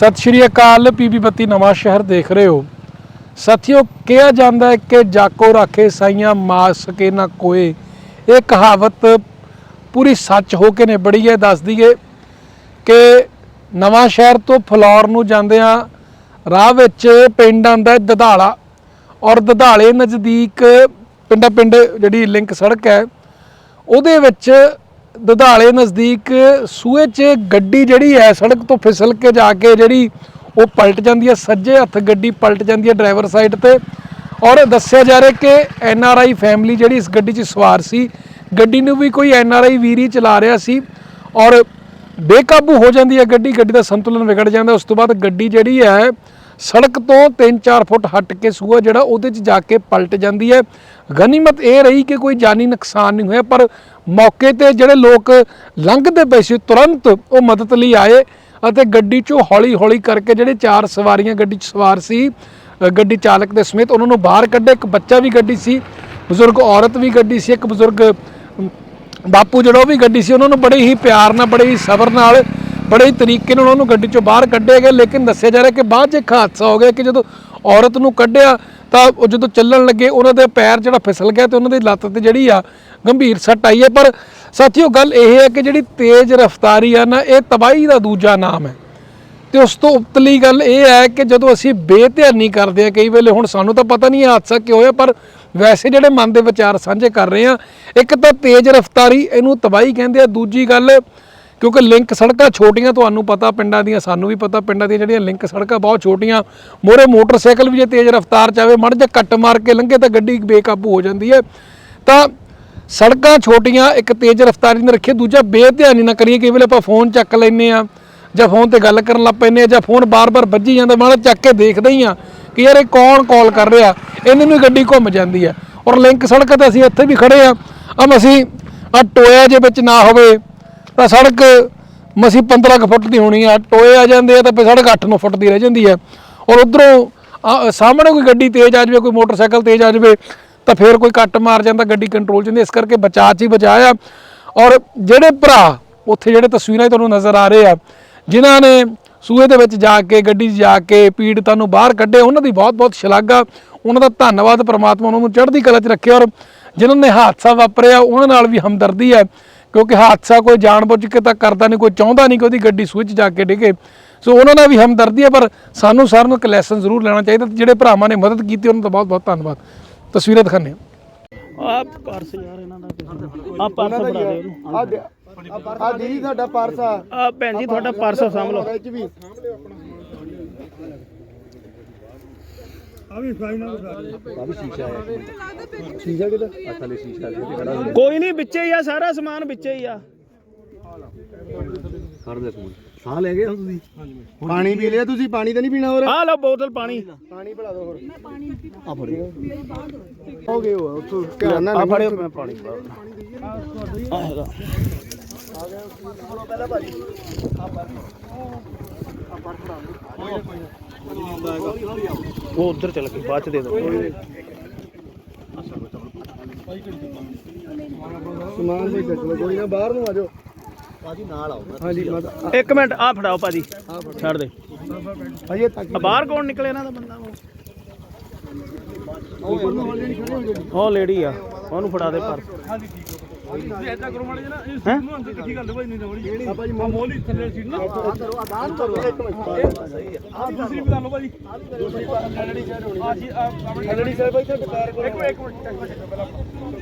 ਸਤਿ ਸ਼੍ਰੀ ਅਕਾਲ ਪੀਬੀ ਬੱਤੀ ਨਵਾਂ ਸ਼ਹਿਰ ਦੇਖ ਰਹੇ ਹੋ। ਸਾਥੀਓ, ਕਿਹਾ ਜਾਂਦਾ ਹੈ ਕਿ ਜਾਕੋ ਰਾਖੇ ਸਾਈਆਂ ਮਾਸ ਸਕੇ ਨਾ ਕੋਏ। ਇਹ ਕਹਾਵਤ ਪੂਰੀ ਸੱਚ ਹੋ ਕੇ ਨਿਬੜੀ ਹੈ, ਦੱਸ ਦਈਏ ਕਿ ਨਵਾਂ ਸ਼ਹਿਰ ਤੋਂ ਫਲੌਰ ਨੂੰ ਜਾਂਦਿਆਂ ਰਾਹ ਵਿੱਚ ਪਿੰਡ ਆਉਂਦਾ ਦਧਾਲਾ ਔਰ ਦਧਾਲੇ ਨਜ਼ਦੀਕ ਪਿੰਡਾ ਪਿੰਡ ਜਿਹੜੀ ਲਿੰਕ ਸੜਕ ਹੈ, ਉਹਦੇ ਵਿੱਚ ਦੁਧਾਲੇ ਨਜ਼ਦੀਕ ਸੂਏ 'ਚ ਗੱਡੀ ਜਿਹੜੀ ਹੈ, ਸੜਕ ਤੋਂ ਫਿਸਲ ਕੇ ਜਾ ਕੇ ਜਿਹੜੀ ਉਹ ਪਲਟ ਜਾਂਦੀ ਹੈ, ਸੱਜੇ ਹੱਥ ਗੱਡੀ ਪਲਟ ਜਾਂਦੀ ਹੈ ਡਰਾਈਵਰ ਸਾਈਡ ਤੇ। ਔਰ ਦੱਸਿਆ ਜਾ ਰਿਹਾ ਕਿ ਐਨ ਆਰ ਆਈ ਫੈਮਿਲੀ ਜਿਹੜੀ ਇਸ ਗੱਡੀ 'ਚ ਸਵਾਰ ਸੀ, ਗੱਡੀ ਨੂੰ ਵੀ ਕੋਈ ਐਨ ਆਰ ਆਈ ਵੀਰ ਹੀ ਚਲਾ ਰਿਹਾ ਸੀ ਔਰ ਬੇਕਾਬੂ ਹੋ ਜਾਂਦੀ ਹੈ ਗੱਡੀ ਗੱਡੀ ਦਾ ਸੰਤੁਲਨ ਵਿਗੜ ਜਾਂਦਾ। ਉਸ ਤੋਂ ਬਾਅਦ ਗੱਡੀ ਜਿਹੜੀ ਹੈ, ਸੜਕ ਤੋਂ 3-4 ਫੁੱਟ ਹਟ ਕੇ ਸੂਆ ਜਿਹੜਾ ਉਹਦੇ 'ਚ ਜਾ ਕੇ ਪਲਟ ਜਾਂਦੀ ਹੈ। ਗਨੀਮਤ ਇਹ ਰਹੀ ਕਿ ਕੋਈ ਜਾਨੀ ਨੁਕਸਾਨ ਨਹੀਂ ਹੋਇਆ, ਪਰ ਮੌਕੇ ਤੇ ਜਿਹੜੇ ਲੋਕ ਲੰਘਦੇ ਪਏ ਸੀ, ਤੁਰੰਤ ਉਹ ਮਦਦ ਲਈ ਆਏ ਅਤੇ ਗੱਡੀ 'ਚੋਂ ਹੌਲੀ-ਹੌਲੀ ਕਰਕੇ ਜਿਹੜੇ ਚਾਰ ਸਵਾਰੀਆਂ ਗੱਡੀ 'ਚ ਸਵਾਰ ਸੀ ਗੱਡੀ ਚਾਲਕ ਦੇ ਸਮੇਤ ਉਹਨਾਂ ਨੂੰ ਬਾਹਰ ਕੱਢੇ ਇੱਕ ਬੱਚਾ ਵੀ ਗੱਡੀ ਸੀ, ਬਜ਼ੁਰਗ ਔਰਤ ਵੀ ਗੱਡੀ ਸੀ, ਇੱਕ ਬਜ਼ੁਰਗ ਬਾਪੂ ਜਿਹੜਾ ਉਹ ਵੀ ਗੱਡੀ ਸੀ, ਉਹਨਾਂ ਨੂੰ ਬੜੇ ਹੀ ਪਿਆਰ ਨਾਲ, ਬੜੇ ਹੀ ਸਬਰ ਨਾਲ, ਬੜੇ ਹੀ ਤਰੀਕੇ ਨਾਲ ਉਹਨਾਂ ਨੂੰ ਗੱਡੀ ਚੋਂ ਬਾਹਰ ਕੱਢਿਆ ਗਿਆ। ਲੇਕਿਨ ਦੱਸਿਆ ਜਾ ਰਿਹਾ ਕਿ ਬਾਅਦ 'ਚ ਇੱਕ ਹਾਦਸਾ ਹੋ ਗਿਆ ਕਿ ਜਦੋਂ ਔਰਤ ਨੂੰ ਕੱਢਿਆ ਤਾਂ ਉਹ ਜਦੋਂ ਚੱਲਣ ਲੱਗੇ, ਉਹਨਾਂ ਦੇ ਪੈਰ ਜਿਹੜਾ ਫਿਸਲ ਗਿਆ ਤੇ ਉਹਨਾਂ ਦੀ ਲੱਤ ਤੇ ਜਿਹੜੀ ਆ ਗੰਭੀਰ ਸੱਟ ਆਈ ਹੈ। ਪਰ ਸਾਥੀਓ, ਗੱਲ ਇਹ ਹੈ ਕਿ ਜਿਹੜੀ ਤੇਜ਼ ਰਫ਼ਤਾਰੀ ਆ ਨਾ, ਇਹ ਤਬਾਹੀ ਦਾ ਦੂਜਾ ਨਾਮ ਹੈ। ਤੇ ਉਸ ਤੋਂ ਉਪਤਲੀ ਗੱਲ ਇਹ ਹੈ ਕਿ ਜਦੋਂ ਅਸੀਂ ਬੇਧਿਆਨੀ ਕਰਦੇ ਆ ਕਈ ਵੇਲੇ ਹੁਣ ਸਾਨੂੰ ਤਾਂ ਪਤਾ ਨਹੀਂ ਇਹ ਹਾਦਸਾ ਕਿਉਂ ਹੋਇਆ, ਪਰ ਵੈਸੇ ਜਿਹੜੇ ਮਨ ਦੇ ਵਿਚਾਰ ਸਾਂਝੇ ਕਰ ਰਹੇ ਆ ਇੱਕ ਤਾਂ ਤੇਜ਼ ਰਫ਼ਤਾਰੀ ਇਹਨੂੰ ਤਬਾਹੀ ਕਹਿੰਦੇ ਆ। ਦੂਜੀ ਗੱਲ, ਕਿਉਂਕਿ ਲਿੰਕ ਸੜਕਾਂ ਛੋਟੀਆਂ, ਤੁਹਾਨੂੰ ਪਤਾ ਪਿੰਡਾਂ ਦੀਆਂ, ਸਾਨੂੰ ਵੀ ਪਤਾ ਪਿੰਡਾਂ ਦੀਆਂ ਜਿਹੜੀਆਂ ਲਿੰਕ ਸੜਕਾਂ ਬਹੁਤ ਛੋਟੀਆਂ, ਮੋਰੇ ਮੋਟਰਸਾਈਕਲ ਵੀ ਜੇ ਤੇਜ਼ ਰਫ਼ਤਾਰ ਚ ਆਵੇ, ਮੜ ਜਾ ਕੱਟ ਮਾਰ ਕੇ ਲੰਘੇ ਤਾਂ ਗੱਡੀ ਬੇਕਾਬੂ ਹੋ ਜਾਂਦੀ ਹੈ। ਤਾਂ ਸੜਕਾਂ ਛੋਟੀਆਂ, ਇੱਕ ਤੇਜ਼ ਰਫ਼ਤਾਰੀ ਨਾਲ ਰੱਖੀਏ ਦੂਜਾ ਬੇਧਿਆਨੀ ਨਾ ਕਰੀਏ, ਕਈ ਵੇਲੇ ਆਪਾਂ ਫੋਨ ਚੱਕ ਲੈਨੇ ਆ ਜਾਂ ਫੋਨ ਤੇ ਗੱਲ ਕਰਨ ਲੱਗ ਪੈਨੇ ਆ ਜਾਂ ਫੋਨ ਬਾਰ-ਬਾਰ ਵੱਜੀ ਜਾਂਦਾ, ਮਾੜਾ ਚੱਕ ਕੇ ਦੇਖਦੇ ਹੀ ਆ ਕਿ ਯਾਰ ਇਹ ਕੌਣ ਕਾਲ ਕਰ ਰਿਹਾ, ਇਹਨਾਂ ਨੂੰ ਗੱਡੀ ਘੁੰਮ ਜਾਂਦੀ ਹੈ। ਔਰ ਲਿੰਕ ਸੜਕ ਤੇ ਅਸੀਂ ਇੱਥੇ ਵੀ ਖੜੇ ਆ ਅਮ ਅਸੀਂ ਆ ਟੋਇਆ ਜੇ ਵਿੱਚ ਨਾ ਹੋਵੇ, ਤਾਂ ਸੜਕ ਮਸੀ 15 ਕੁ ਫੁੱਟ ਦੀ ਹੋਣੀ ਆ, ਟੋਏ ਆ ਜਾਂਦੇ ਆ ਤਾਂ ਫਿਰ ਸੜਕ 8-9 ਫੁੱਟ ਦੀ ਰਹਿ ਜਾਂਦੀ ਹੈ। ਔਰ ਉਧਰੋਂ ਸਾਹਮਣੇ ਕੋਈ ਗੱਡੀ ਤੇਜ਼ ਆ ਜਾਵੇ, ਕੋਈ ਮੋਟਰਸਾਈਕਲ ਤੇਜ਼ ਆ ਜਾਵੇ ਤਾਂ ਫਿਰ ਕੋਈ ਕੱਟ ਮਾਰ ਜਾਂਦਾ, ਗੱਡੀ ਕੰਟਰੋਲ ਚ ਹੁੰਦੀ ਇਸ ਕਰਕੇ ਬਚਾਅ ਚ ਹੀ ਬਚਾਇਆ ਔਰ ਜਿਹੜੇ ਭਰਾ ਉੱਥੇ ਜਿਹੜੇ ਤਸਵੀਰਾਂ ਤੁਹਾਨੂੰ ਨਜ਼ਰ ਆ ਰਹੇ ਆ, ਜਿਨ੍ਹਾਂ ਨੇ ਸੂਏ ਦੇ ਵਿੱਚ ਜਾ ਕੇ, ਗੱਡੀ 'ਚ ਜਾ ਕੇ ਪੀੜਤਾਂ ਨੂੰ ਬਾਹਰ ਕੱਢੇ ਉਹਨਾਂ ਦੀ ਬਹੁਤ-ਬਹੁਤ ਸ਼ਲਾਘਾ। ਉਹਨਾਂ ਦਾ ਧੰਨਵਾਦ ਪ੍ਰਮਾਤਮਾ ਉਹਨਾਂ ਨੂੰ ਚੜ੍ਹਦੀ ਕਲਾ 'ਚ ਰੱਖੇ। ਔਰ ਜਿਨ੍ਹਾਂ ਨੇ ਹਾਦਸਾ ਵਾਪਰਿਆ, ਉਹਨਾਂ ਨਾਲ ਵੀ ਹਮਦਰਦੀ ਹੈ ਕਿਉਂਕਿ ਹਾਦਸਾ ਕੋਈ ਜਾਣਬੁੱਝ ਕੇ ਤਾਂ ਕਰਦਾ ਨਹੀਂ, ਕੋਈ ਚਾਹੁੰਦਾ ਨਹੀਂ ਕਿ ਉਹਦੀ ਗੱਡੀ ਸੂਏ 'ਚ ਜਾ ਕੇ ਡਿੱਗੇ। ਸੋ ਉਹਨਾਂ ਨਾਲ ਵੀ ਹਮਦਰਦੀ ਹੈ ਪਰ ਸਾਨੂੰ ਸਾਰਿਆਂ ਨੂੰ ਇੱਕ ਲੈਸਨ ਜ਼ਰੂਰ ਲੈਣਾ ਚਾਹੀਦਾ। ਜਿਹੜੇ ਭਰਾਵਾਂ ਨੇ ਮਦਦ ਕੀਤੀ, ਉਹਨਾਂ ਦਾ ਬਹੁਤ-ਬਹੁਤ ਧੰਨਵਾਦ। ਤਸਵੀਰਾਂ ਹਾਂ। ਆ ਪਰਸ ਯਾਰ ਇਹਨਾਂ ਦਾ ਆ ਪਰਸ ਫੜਾ ਦੇ ਉਹਨੂੰ ਆ ਦੇ- ਆ ਦੀਦੀ ਤੁਹਾਡਾ ਪਰਸ ਆ। ਆ ਭੈਣ ਜੀ ਤੁਹਾਡਾ ਪਰਸ ਸਾਂਭ ਲਓ। ਉਹਦੇ ਚ ਵੀ। ਕੋਈ ਨਹੀਂ ਵਿੱਚੇ ਹੀ ਆ ਸਾਰਾ ਸਮਾਨ ਵਿੱਚੇ ਹੀ ਆ। ਸਾਹ ਲੈ ਗਏ ਹੋ ਤੁਸੀਂ? ਪਾਣੀ ਪੀ ਲਿਆ ਤੁਸੀਂ? ਪਾਣੀ ਤਾਂ ਨਹੀਂ ਪੀਣਾ ਹੋਰ? ਆ ਲਓ ਬੋਤਲ ਪਾਣੀ। ਪਾਣੀ ਭਲਾ ਦੋ ਹੋਰ। ਆ ਫੜਿਓ। ਹੋ ਗਏ ਹੋ ਉੱਥੋਂ ਨਾਲ ਆ। ਫੜਿਓ ਮੈਂ ਪਾਣੀ ਆ ਹੈਗਾ। ਉਹ ਉਧਰ ਚੱਲ ਗਈ ਬਾਅਦ ਚ ਦੇ ਦੋ ਸਮਾਨ ਵੀ ਚੱਕ ਲਓ ਕੋਈ ਨਾ ਬਾਹਰ ਨੂੰ ਆ ਜਾਓ। ਭਾਜੀ ਨਾਲ ਆਓ ਹਾਂਜੀ ਮੈਂ ਇੱਕ ਮਿੰਟ ਆ ਫੜਾਓ ਭਾਜੀ। ਛੱਡ ਦੇ। ਅਜੇ ਤੱਕ ਆ ਬਾਹਰ ਕੌਣ ਨਿਕਲੇ ਇਹਨਾਂ ਦਾ ਬੰਦਾ? ਉਹ ਉਹ ਲੇਡੀ ਆ ਉਹਨੂੰ ਫੜਾ ਦੇ ਪਰਸ ਆ। ਭਾਜੀ ਮਾਮੂਲੀ ਥੱਲੇ ਸੀਟ ਨਾ। ਆ ਕਰੋ ਆ ਦਾਨ ਕਰੋ ਇੱਕ ਮਿੰਟ। ਆ। ਦੂਸਰੀ ਵੀ ਕਰ ਲਓ ਭਾਜੀ। ਦੂਸਰੀ ਖਲੜੀ ਸਾਈਡ ਹੋਣੀ ਆ ਜੀ ਆ ਖਲੜੀ ਸਾਈਡ ਭਾਈ ਤੇ ਬਕਾਰ ਕਰੋ ਇੱਕ ਇੱਕ ਮਿੰਟ